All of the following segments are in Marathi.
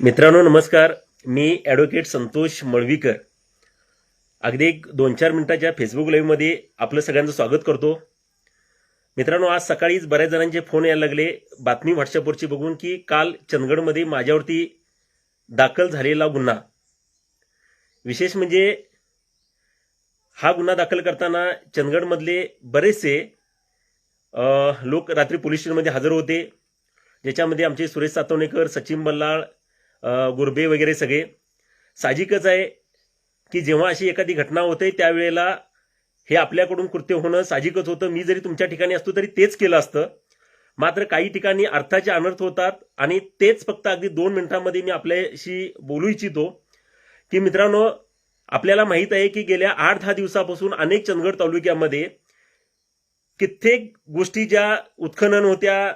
मित्रांनो नमस्कार. मी ॲडव्होकेट संतोष मळवीकर. अगदी एक दोन चार मिनिटाच्या फेसबुक लाईव्हमध्ये आपलं सगळ्यांचं स्वागत करतो. मित्रांनो आज सकाळीच बऱ्याच जणांचे फोन यायला लागले. बातमी व्हॉट्सअपवरची बघून की काल चंदगडमध्ये माझ्यावरती दाखल झालेला गुन्हा. विशेष म्हणजे हा गुन्हा दाखल करताना चंदगडमधले बरेचसे लोक रात्री पोलीस स्टेशनमध्ये हजर होते. ज्याच्यामध्ये आमचे सुरेश सातवणेकर सचिन बल्लाळ गुरबे वगैरे सगळे. साहजिकच आहे की जेव्हा अशी एखादी घटना होते त्यावेळेला हे आपल्याकडून कृत्य होणं साहजिकच होतं. मी जरी तुमच्या ठिकाणी असतो तरी तेच केलं असतं. मात्र काही ठिकाणी अर्थाचे अनर्थ होतात आणि तेच फक्त अगदी दोन मिनिटांमध्ये मी आपल्याशी बोलू इच्छितो. की मित्रांनो आपल्याला माहीत आहे की गेल्या आठ दहा दिवसापासून अनेक चंदगड तालुक्यामध्ये कित्येक गोष्टी ज्या उत्खनन होत्या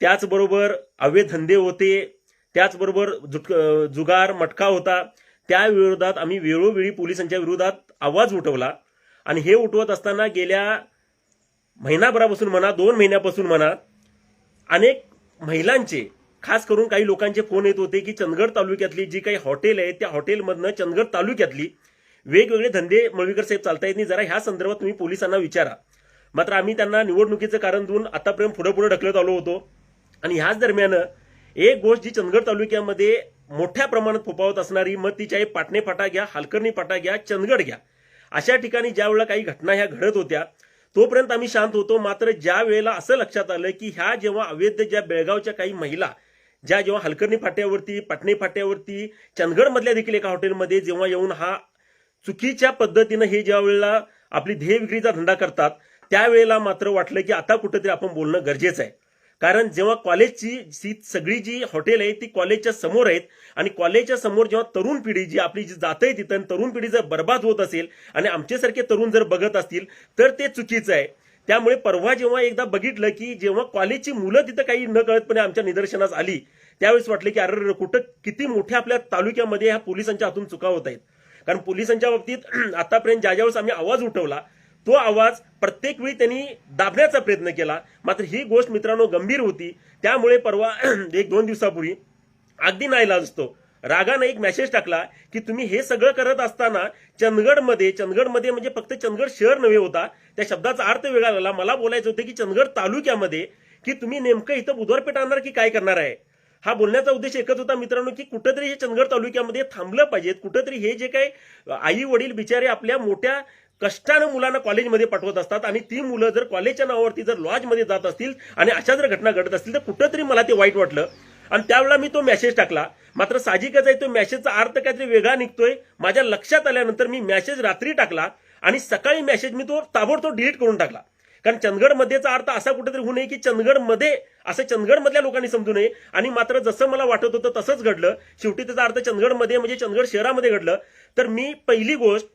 त्याचबरोबर अवैध धंदे होते त्याचबरोबर जुट जुगार मटका होता. त्या विरोधात आम्ही वेळोवेळी पोलिसांच्या विरोधात आवाज उठवला. आणि हे उठवत असताना गेल्या महिनाभरापासून म्हणा दोन महिन्यापासून म्हणा अनेक महिलांचे खास करून काही लोकांचे फोन येत होते की चंदगड तालुक्यातली जी काही हॉटेल आहे त्या हॉटेलमधनं चंदगड तालुक्यातली वेगवेगळे धंदे मळवीकर साहेब चालता येत नाही. जरा ह्या संदर्भात तुम्ही पोलिसांना विचारा. मात्र आम्ही त्यांना निवडणुकीचं कारण देऊन आतापर्यंत पुढे पुढे ढकलत आलो होतो. आणि ह्याच दरम्यान एक गोष्ट जी चंदगड तालुक्यामध्ये मोठ्या प्रमाणात फोपावत असणारी मग तिच्या पाटणे फाटा घ्या हलकर्णी फाटा घ्या चंदगड घ्या. अशा ठिकाणी ज्या वेळेला काही घटना ह्या घडत होत्या तोपर्यंत आम्ही शांत होतो. मात्र ज्या वेळेला असं लक्षात आलं की ह्या जेव्हा अवैध ज्या बेळगावच्या काही महिला ज्या जेव्हा हलकर्णी फाट्यावरती पाटणे फाट्यावरती चंदगडमधल्या देखील एका हॉटेलमध्ये जेव्हा येऊन हा चुकीच्या पद्धतीनं हे ज्या वेळेला आपली ध्येय विक्रीचा धंदा करतात त्यावेळेला मात्र वाटलं की आता कुठेतरी आपण बोलणं गरजेचं आहे. कारण जेव्हा कॉलेजची जी सगळी जी हॉटेल आहे ती कॉलेजच्या समोर आहेत आणि कॉलेजच्या समोर जेव्हा तरुण पिढी जी आपली जी जात आहे तिथं आणि तरुण पिढी जर बर्बाद होत असेल आणि आमच्यासारखे तरुण जर बघत असतील तर ते चुकीचं आहे. त्यामुळे परवा जेव्हा एकदा बघितलं की जेव्हा कॉलेजची मुलं तिथं काही न कळतपणे आमच्या निदर्शनास आली त्यावेळेस वाटलं की अरे कुठं किती मोठ्या आपल्या तालुक्यामध्ये ह्या पोलिसांच्या हातून चुका होत आहेत. कारण पोलिसांच्या बाबतीत आतापर्यंत ज्या ज्यावेळेस आम्ही आवाज उठवला तो आवाज प्रत्येक वेळी त्यांनी दाबण्याचा प्रयत्न केला. मात्र ही गोष्ट मित्रांनो गंभीर होती. त्यामुळे परवा एक दोन दिवसापूर्वी अगदी नाईलाज असतो. रागानं एक मेसेज टाकला की तुम्ही हे सगळं करत असताना चंदगडमध्ये चंदगडमध्ये म्हणजे फक्त चंदगड शहर नव्हे होता त्या शब्दाचा अर्थ वेगळा झाला. मला बोलायचं होतं की चंदगड तालुक्यामध्ये की तुम्ही नेमकं इथं बुधवारपेठ आणणार की काय करणार आहे? हा बोलण्याचा उद्देश एकच होता मित्रांनो की कुठंतरी हे चंदगड तालुक्यामध्ये थांबलं पाहिजेत. कुठंतरी हे जे काही आई वडील बिचारे आपल्या मोठ्या कष्टानं मुलांना कॉलेजमध्ये पाठवत असतात आणि ती मुलं जर कॉलेजच्या नावावरती जर लॉजमध्ये जात असतील आणि अशा जर घटना घडत असतील तर कुठंतरी मला ते वाईट वाटलं. आणि त्यावेळेला मी तो मेसेज टाकला. मात्र साहजिकच आहे तो मेसेजचा अर्थ काहीतरी वेगळा निघतोय. माझ्या लक्षात आल्यानंतर मी मेसेज रात्री टाकला आणि सकाळी मेसेज मी तो ताबडतोब डिलीट करून टाकला. कारण चंदगडमध्येचा अर्थ असा कुठेतरी होऊ नये की चंदगडमध्ये असं चंदगडमधल्या लोकांनी समजू नये. आणि मात्र जसं मला वाटत होतं तसंच घडलं. शेवटी त्याचा अर्थ चंदगडमध्ये म्हणजे चंदगड शहरामध्ये घडलं. तर मी पहिली गोष्ट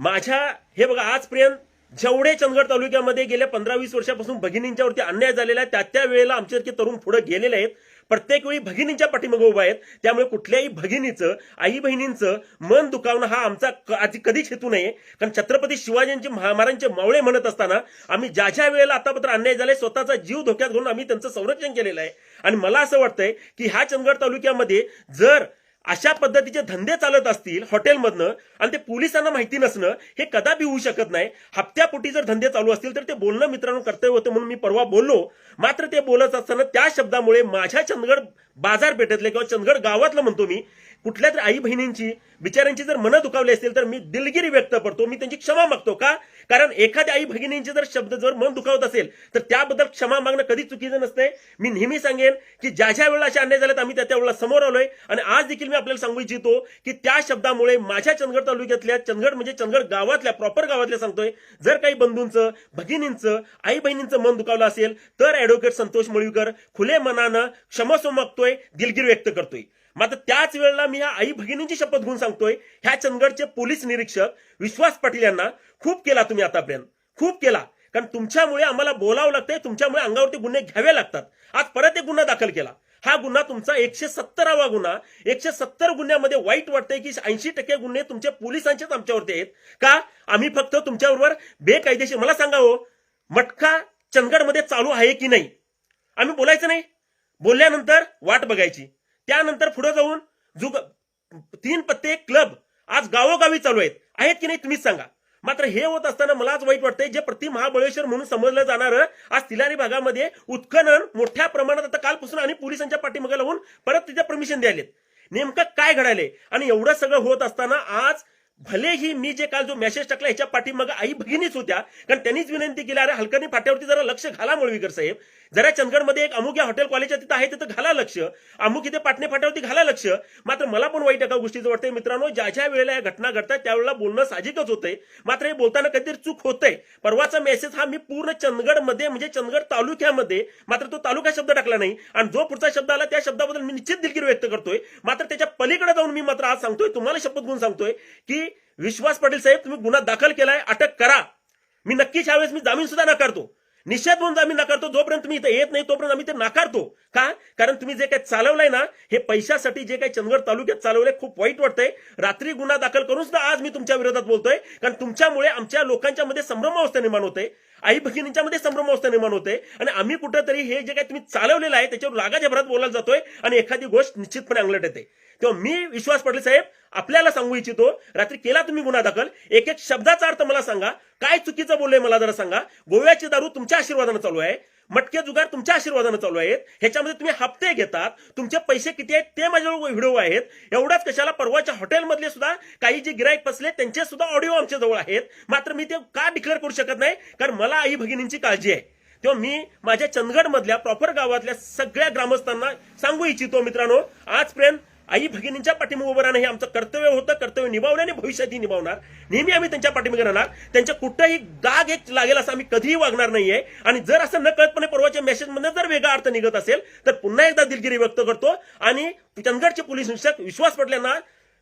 माझ्या हे बघा आजपर्यंत जेवढे चंदगड तालुक्यामध्ये गेल्या पंधरा वीस वर्षापासून भगिनींच्यावरती अन्याय झालेला आहे त्या त्या वेळेला आमच्यासारखे तरुण पुढे गेलेले आहेत. प्रत्येक वेळी भगिनींच्या पाठीमागे उभा आहेत. त्यामुळे कुठल्याही भगिनीचं आई बहिणींचं मन दुखावणं हा आमचा क- आधी कधीच हेतू नाही कारण छत्रपती शिवाजींचे महाराजांचे मावळे म्हणत असताना आम्ही ज्या ज्या वेळेला आतापत्र अन्याय झाले स्वतःचा जीव धोक्यात घेऊन आम्ही त्यांचं संरक्षण केलेलं आहे. आणि मला असं वाटतंय की ह्या चंदगड तालुक्यामध्ये जर अशा पद्धतीचे धंदे चालत असतील हॉटेलमधनं आणि ते पोलिसांना माहिती नसणं हे कदापि होऊ शकत नाही. हप्त्यापोटी जर धंदे चालू असतील तर ते बोलणं मित्रांनो कर्तव्य होतं म्हणून मी परवा बोललो. मात्र ते बोलत असताना त्या शब्दामुळे माझ्या चंदगड बाजारपेठेतले किंवा चंदगड गावातलं म्हणतो मी कुठल्या तरी आई बहिणींची बिचाऱ्यांची जर मनं दुखावली असतील तर मी दिलगिरी व्यक्त करतो मी त्यांची क्षमा मागतो का? कारण एखाद्या आई भगिनींचे जर शब्द जर मन दुखावत असेल तर त्याबद्दल क्षमा मागणं कधी चुकीचं नसतंय. मी नेहमी सांगेन की ज्या ज्या वेळेला असे अन्याय झालेत आम्ही त्या त्या वेळेला समोर आलोय. आणि आज देखील मी आपल्याला सांगू इच्छितो की त्या शब्दामुळे माझ्या चंदगड तालुक्यातल्या चंदगड म्हणजे चंदगड गावातल्या प्रॉपर गावातल्या सांगतोय. जर काही बंधूंचं भगिनींचं आई बहिणींचं मन दुखावलं असेल तर ऍडव्होकेट संतोष मुळीकर खुले मनानं क्षमस्व मागतोय दिलगिरी व्यक्त करतोय. मात्र त्याच वेळेला मी या आई भगिनींची शपथ घेऊन सांगतोय. ह्या चंदगडचे पोलीस निरीक्षक विश्वास पाटील यांना खूप केला तुम्ही आतापर्यंत. खूप केला. कारण तुमच्यामुळे आम्हाला बोलावं लागतंय तुमच्यामुळे अंगावरती गुन्हे घ्यावे लागतात. आज परत एक गुन्हा दाखल केला. हा गुन्हा तुमचा एकशे सत्तरावा गुन्हा. एकशे सत्तर गुन्ह्यामध्ये वाईट वाटतंय की ऐंशी टक्के गुन्हे तुमच्या पोलिसांचेच आमच्यावरती आहेत. का? आम्ही फक्त तुमच्याबरोबर बेकायदेशीर मला सांगा हो मटका चंदगडमध्ये चालू आहे की नाही? आम्ही बोलायचं नाही. बोलल्यानंतर वाट बघायची. त्यानंतर पुढे जाऊन जुग तीन पत्ते क्लब. आज गावोगावी चालू आहेत. आहेत की नाही तुम्हीच सांगा. मात्र हे होत असताना मला वाईट वाटतंय जे प्रति महाबळेश्वर म्हणून समजलं जाणारं आज तिलारी भागामध्ये उत्खनन मोठ्या प्रमाणात आता कालपासून आणि पोलिसांच्या पाठीमागे लावून परत तिथे परमिशन द्यायलेत. नेमकं काय घडायले आणि एवढं सगळं होत असताना आज भलेही मी जे काल जो मेसेज टाकला याच्या पाठीमागे आई भगिनीच होत्या कारण त्यांनीच विनंती केली अरे हलकर्णी फाट्यावरती जरा लक्ष घाला मुळवीकर साहेब. जरा चंदगडमध्ये एक अमुक या हॉटेल कॉलेजच्या तिथं आहे तिथं घाला लक्ष. अमुक इथे पाटणे फाट्यावरती घाला लक्ष. मात्र मला पण वाईट एका गोष्टीचं वाटतंय मित्रांनो ज्या ज्या वेळेला या घटना घडतात त्यावेळेला बोलणं साहजिकच होतंय. मात्र हे बोलताना काहीतरी चूक होतंय. परवाचा मेसेज हा मी पूर्ण चंदगडमध्ये म्हणजे चंदगड तालुक्यामध्ये मात्र तो तालुका शब्द टाकला नाही. आणि जो पुढचा शब्द आला त्या शब्दाबद्दल मी निश्चित दिलगिरी व्यक्त करतोय. मात्र त्याच्या पलीकडे जाऊन मी मात्र आज सांगतोय तुम्हाला शपथ घेऊन सांगतोय की विश्वास पाटील साहेब तुम्ही गुन्हा दाखल केलाय अटक करा. मी नक्कीच यावेळेस मी जामीन सुद्धा नाकारतो. निषेध म्हणून आम्ही नाकारतो जोपर्यंत तुम्ही इथं येत नाही तोपर्यंत आम्ही ते नाकारतो. का? कारण तुम्ही जे काही चालवलंय ना हे पैशासाठी जे काही चंदगड तालुक्यात चालवलंय खूप वाईट वाटतंय. रात्री गुन्हा दाखल करून सुद्धा आज मी तुमच्या विरोधात बोलतोय. कारण तुमच्यामुळे आमच्या लोकांच्या मध्ये संभ्रमावस्था निर्माण होते. आई भगिनींच्या मध्ये संभ्रमावस्था निर्माण होते. आणि आम्ही कुठंतरी हे जे काही तुम्ही चालवलेलं आहे त्याच्यावर रागाच्या भरात बोलायला जातोय आणि एखादी गोष्ट निश्चितपणे अंगलट येते. तेव्हा मी विश्वास पाटील साहेब आपल्याला सांगू इच्छितो रात्री केला तुम्ही गुन्हा दाखल एक एक शब्दाचा अर्थ मला सांगा. काय चुकीचं बोललंय मला जरा सांगा. गोव्याची दारू तुमच्या आशीर्वादानं चालू आहे. मटके जुगार तुमच्या आशीर्वादानं चालू आहेत. ह्याच्यामध्ये तुम्ही हप्ते घेतात. तुमचे पैसे किती आहेत ते माझ्याजवळ व्हिडिओ आहेत. एवढाच कशाला परवाच्या हॉटेलमधले सुद्धा काही जे गिराईक फसले त्यांचे सुद्धा ऑडिओ आमच्या जवळ आहेत. मात्र मी ते का डिक्लेअर करू शकत नाही? कारण मला आई भगिनींची काळजी आहे. तेव्हा मी माझ्या चंदगड मधल्या प्रॉपर गावातल्या सगळ्या ग्रामस्थांना सांगू इच्छितो मित्रांनो आजपर्यंत आई भगिनींच्या पाठीमागे उभं राहणं हे आमचं कर्तव्य होतं कर्तव्य निभावलं आणि भविष्यातही निभावणार. नेहमी आम्ही त्यांच्या पाठीमागे राहणार. त्यांच्या कुठंही गाग एक लागेल असं आम्ही कधीही वागणार नाहीये. आणि जर असं नकळतपणे परवाच्या मेसेजमध्ये जर वेगळा अर्थ निघत असेल तर पुन्हा एकदा दिलगिरी व्यक्त करतो. आणि चंदगडचे पोलीस निरीक्षक विश्वास पटल्यांना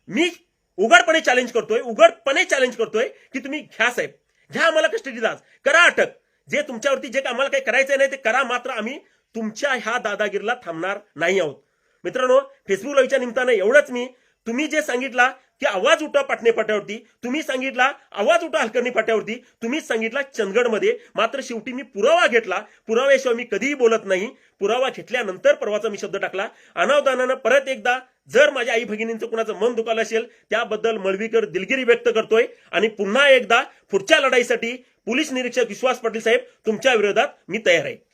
मी उघडपणे चॅलेंज करतोय उघडपणे चॅलेंज करतोय की तुम्ही घ्या साहेब. घ्या आम्हाला कस्टडी दास करा अटक. जे तुमच्यावरती जे काय आम्हाला काही करायचं नाही ते करा मात्र आम्ही तुमच्या ह्या दादागिरीला थांबणार नाही आहोत. मित्रांनो फेसबुक लाईव्हच्या निमित्तानं एवढंच मी तुम्ही जे सांगितला की आवाज उठा पाटणे फाट्यावरती तुम्ही सांगितला आवाज उठा हलकर्णी फाट्यावरती तुम्ही सांगितला चंदगडमध्ये. मात्र शेवटी मी पुरावा घेतला. पुराव्याशिवाय मी कधीही बोलत नाही. पुरावा घेतल्यानंतर परवाचा मी शब्द टाकला. अनावधानानं परत एकदा जर माझ्या आई भगिनींचं कुणाचं मन दुखालं असेल त्याबद्दल मळवीकर दिलगिरी व्यक्त करतोय. आणि पुन्हा एकदा पुढच्या लढाईसाठी पोलीस निरीक्षक विश्वास पाटील साहेब तुमच्या विरोधात मी तयार आहे.